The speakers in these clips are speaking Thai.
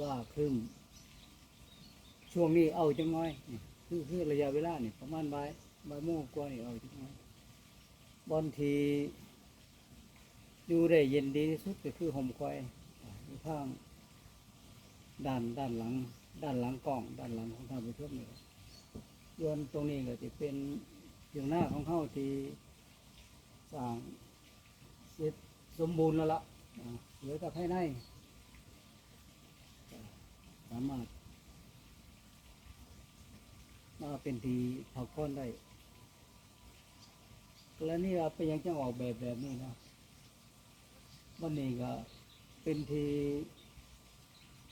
ว่าครึ่งช่วงนี้เอาจังน้อยนี่คือคือระยะเวลานี่ประมาณบ่ายบ่ายโมงกว่านี่เอาจังน้อยบางทีอยู่ได้เย็นดีที่สุดก็คือห่มควายอยู่ข้างด้านด้านหลัง ด้านหลังกล้อง ด้านหลังของท่านผู้ชมนี่ครับส่วนตรงนี้ก็จะเป็นอยู่หน้าของเข้าที่สร้างเสร็จสมบูรณ์แล้วละอ่าเหลือแต่ภายในามารถมาเป็นทีผักค้อนได้แล้วนี่เราเป็นยังจะออกแบบแบบนี้นะวันนี้ก็เป็นที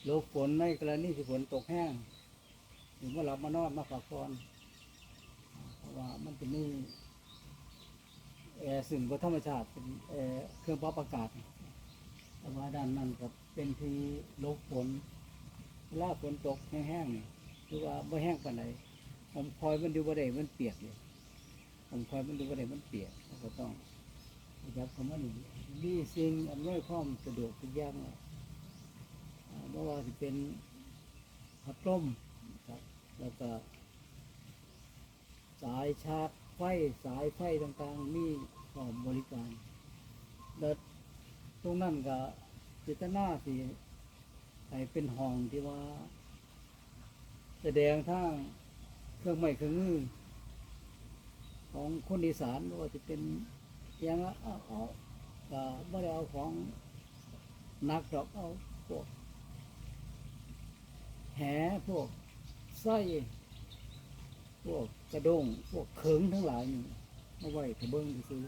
หลบฝนในกรณีที่ฝนตกแห้งหรือว่าเรามานอนมาผักค้อนเพราะว่ามันเป็นนี่แอร์ซึ่งบนธรรมชาติเป็นแอร์เครื่องปรับอากาศแต่ว่าด้านนั้นก็เป็นทีหลบฝน ลาฝนตกแห้งๆนี่คือว่าไม่แห้งปานใดผมคอยมันดูบ่ได้มันเปียกเลยผมคอยมันดูบ่ได้มันเปียกก็ต้องยับคำว่านี่มีสิ่งอำนวยความสะดวกทุกอย่างเลยอ่าไม่ว่าจะเป็นพัดลมครับแล้วก็ สายชาร์จไฟสายไฟต่างๆมีพร้อมบริการแล้วตรงนั้นก็จิตนาที่ ให้เป็นห้องที่ว่า แสดงทางเครื่องไม้เครื่องมือของคนอีสานว่าจะเป็นอยังเอาเอาก็ไม่ได้เอาของนักดอกเอาพวกแหพวกไส้พวกกระดงพวกเขิงทั้งหลายนี่มาไว้ถเบิ้งซื้อ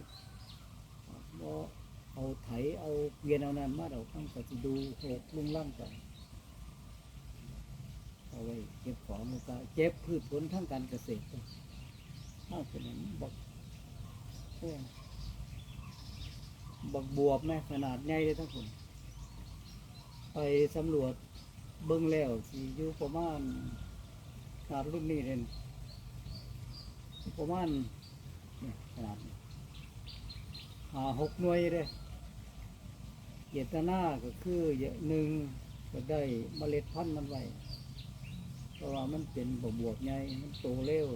เอาไถเอาเวียนเอานั้นมาเราต้องก็จะดูเหตุลุ่งล่างกัน เอาไว้เก็บของแล้วก็เก็บพืชผลทางการเกษตรถ้าเป็นอย่างนี้บอกบักบวบแม่ขนาดใหญ่เลยทั้งคนไปสำรวจเบิ้งแล้วสิอยู่ประมาณขนาดรุ่นนี้เลยประมาณเนี่ยขนาดหาหกหน่วยเลยเจตนาก็คืออย่างหนึ่งก็ได้เมล็ดพันธุ์มันไว้ ราะว่ามันเป็นบวบวบใหญ่มันโตเร็ว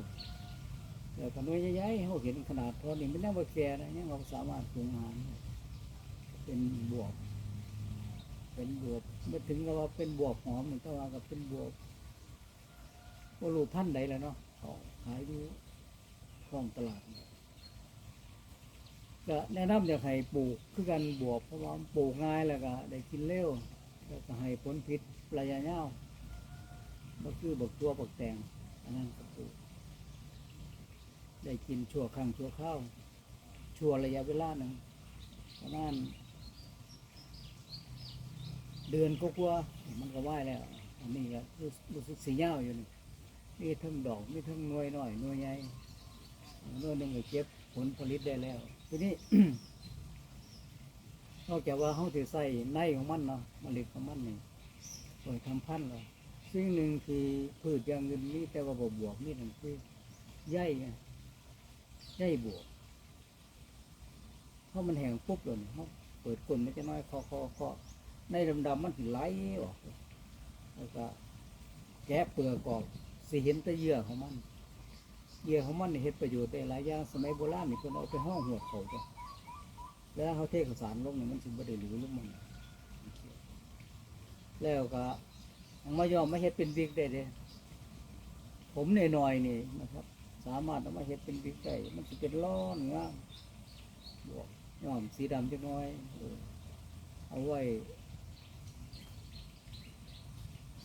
แต่ขนวยใหญ่ๆเขาเห็นขนาดเท่านี้มันยังบ่แก่นะยังเราสามารถปรุงอาหารเป็นบวบเป็นบวบไม่ถึงกับว่าเป็นบวบหอมเหมือนกับว่ากับเป็นบวบว่ารูพันธุ์ใดแล้วเนาะเขาขายอยู่ท้องตลาดเนี่ยก็แนะนำอยากให้ปลูกคือกันบวบเพราะว่าปลูกง่ายแล้วก็ได้กินเร็วแล้วก็ให้ผลผลิตระยะยาว ก็คือบักตัวบักแตงอันนั้นก็ปลูกได้กินชั่วครั้งชั่วข้าวชั่วระยะเวลาหนึ่งประมาณเดือนก็กลัวมันก็ไหวแล้ว อันนี้ก็รู้สึกสีเย้าอยู่นี่มีทั้งดอกมีทั้งหน่วยหน้อยหน่วยใหญ่หน่วยหนึ่งก็เก็บผลผลิตได้แล้ว ทีนี้ นอกจากว่าเขาถือใส่ในของมันเนาะเมล็ดของมันนี่ไว้ทำพันธุ์เรา สิ่งหนึ่งคือพืชอย่างอื่นมีแต่ว่าบวบวกนี่นั่นคือใยไงใยบวกเพราะมันแห้งปุ๊บเลยเขาเปิดก้นไม่จะน้อยคาะเคาะเคาะในดำๆมันถึไหลออกแล้วก็แกะเปลือกออกสิเห็นแต่เยื่อของมันเยื่อของมันเฮ็ดประโยชน์ได้หลายอย่างสมัยโบราณนี่เพิ่นเอาไปห้องหัวเขาจ้ะแล้วเขาเทข้าวสารลงนี่มันสิบ่ได้หรือลงมันแล้วก็ มายอมมาเฮ็ดเป็นบิ๊กได้เด้ผมหน่อยๆนี่นะครับ สามารถเอามาเฮ็ดเป็นบิ๊กได้มันจะเป็นร้อนงามบวกย้อมสีดำจักน้อย เอาไว้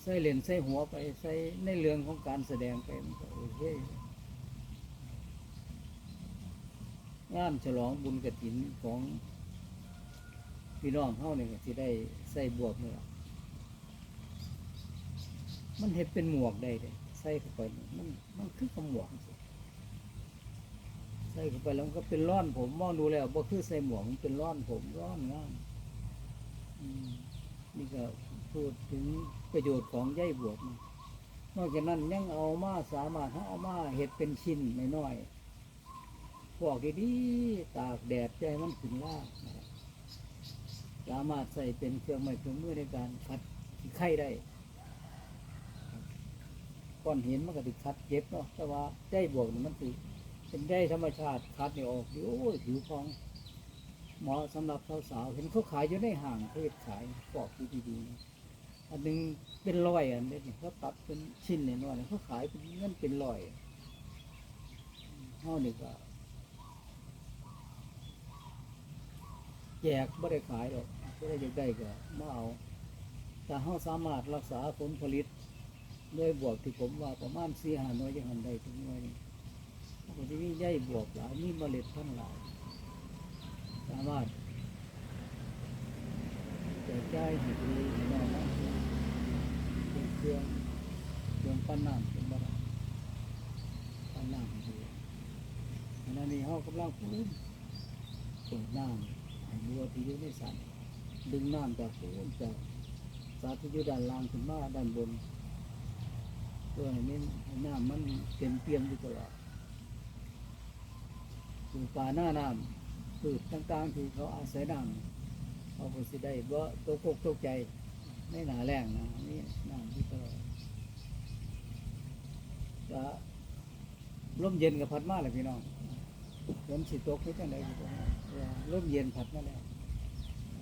ใส่เลนใส่หัวไปใส่ในเรื่องของการแสดงไปมันก็โอเคงานฉลองบุญกระถินของพี่น้องเฮาเนี่ยก็สิได้ใส่บวกนี่ล่ะ มันเห็ดเป็นหมวกได้เลยใส่เข้าไปมันมันคือกับหมวกใส่เข้าไปแล้วมันก็เป็นร่อนผมมองดูแล้วบ่คือใส่หมวกมันเป็นร่อนผมร่อนงามอืมนี่ก็พูดถึงประโยชน์ของใยบวกนนอกจากนั้นยังเอามาสามารถเอามาเห็ดเป็นชิ้นน้อยๆพวกดีๆตากแดดใจมันขึ้นล่าสามารถใส่เป็นเครื่องไม้เครื่องมือในการคัดไข่ได้ ก้อนหินมันก็ติดคัดเจ็บเนาะแต่ว่าได้บวกนี่มันสิเป็นได้ธรรมชาติคัดนี่ออกดีโอ้ยผิวพองเหมาะสำหรับสาวๆเห็นเขาขายอยู่ในห้างเขาขายปอกดีๆอันหนึงเป็นร้อยอันนี้นี่เขาตัดเป็นชิ้นเลยน้อยเขาขายเป็นเงินเป็นร้อยเฮานี่ก็แจกไม่ได้ขายหรอกไม่ได้อยากได้ก็มาเอาแต่เขาสามารถรักษาผลผลิต ด้วยบวกที่ผมว่าประมาณสี่ห้าน่วยยังหันได้ถึงหน่วยนึงมันก็จะมีใยบวกหลายมีเมล็ดพันธุ์หลายสามารถแจกจ่ายให้ดีให้น้องนะเป็นเครื่องเครื่องปั้นน้ำเป็นบ้าปั้นน้ำให้ดีอันนั้นนี่เขากำลังพูดเปิดน้ำให้วัวที่อยู่ในสันดึงน้ำจากโคนจากสาที่อยู่ด้านล่างขึ้นมาด้านบน เพื่อให้มันให้น้ำมันเต็มเปี่ยมอยู่ตลอดอยู่ป่าหน้าน้ำพืชต่างๆที่เขาอาศัยน้ำเขาก็สิได้บ่ตกอกตกใจในหนาแรงนะนี่น้ำที่ตลอดก็ร่มเย็นกับพัดมาเลยพี่น้องฝนสิตกไม่จังไดก็บ่รู้ว่าร่มเย็นพัดมาแล้ว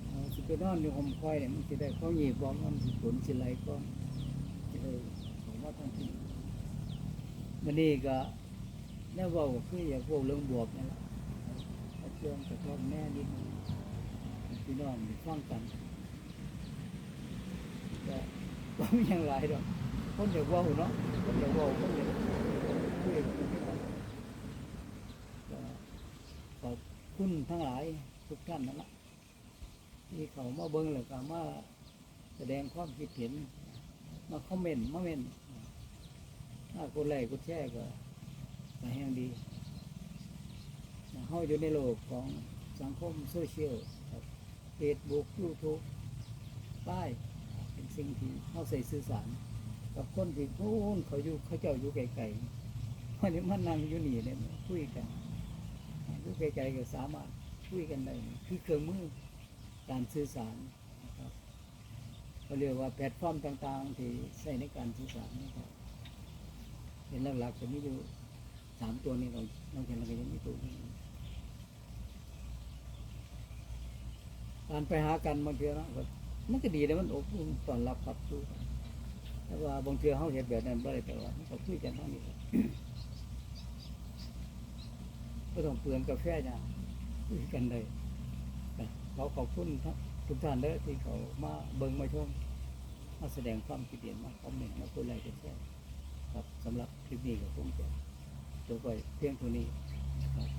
เอาสิไปนอนอยู่ห่มคอยเนี่ยมันจะได้เขาหยีบบอกมันฝนสิไหลก็จะได้ มาทั้งที่มันนี่ก็แน่ว่าคืออยากพวกเรื่องบวกนี่แหละเอาเรื่องกระทบแม่นิดพี่น้องได้ฟังกันก็ก็มีอย่างไรดอกคนอยากว่าเนาะคนอยากว่าคนอยากคุยกันก็ขอบคุณทั้งหลายทุกท่านนั่นแหละที่เขามาเบิ้งแล้วก็มาแสดงความคิดเห็น มาคอมเมนต์มาเมนต์ ถ้ากดไลค์กดแชร์ก็ก็แห่งดีเขาอยู่ในโลกของสังคมโซเชียลเฟซบุ๊กยูทูบป้ายเป็นสิ่งที่เขาใส่สื่อสาร กับคนที่โน้นเขาอยู่เขาเจ้าอยู่ไกลๆวันนี้มันนั่งอยู่นี่เนี่ยคุยกันอยู่ไกลๆก็สามารถคุยกันได้คือเครื่องมือการสื่อสารนะครับเขาเรียกว่าแพลตฟอร์มต่าง ๆ ที่ใช้ในการสื่อสารนะครับ เป็นหลักๆจะมีอยู่สามตัวนี้เราเราเห็นเราก็ยังมีตัวนี้การไปหากันบางทีนะมันก็ดีนะมันอบอุ่นตอนรับขับสู้กันแต่ว่าบางทีเขาเห็นแบบนั้นไม่ได้แต่ว่ามันก็คุยกันท่านี้ก็ต้องเปลืองกาแฟนี่ยคุยกันเลยเขาขอบคุณทุกท่านเด้อที่เขามาเบิ่งมาชมมาแสดงความคิดเห็นมาคอมเมนต์มาพูดอะไรกันแค่ ครับสำหรับคลิปนี้ก็คงจะจบไปเพียงเท่านี้นะครับ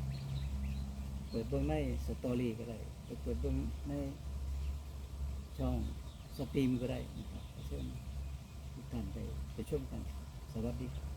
เปิดเบื้องในสตอรี่ก็ได้เปิดเบื้องในช่องสตรีมก็ได้นะครับเชิญทุกท่านไปไปชมกันสวัสดีครับ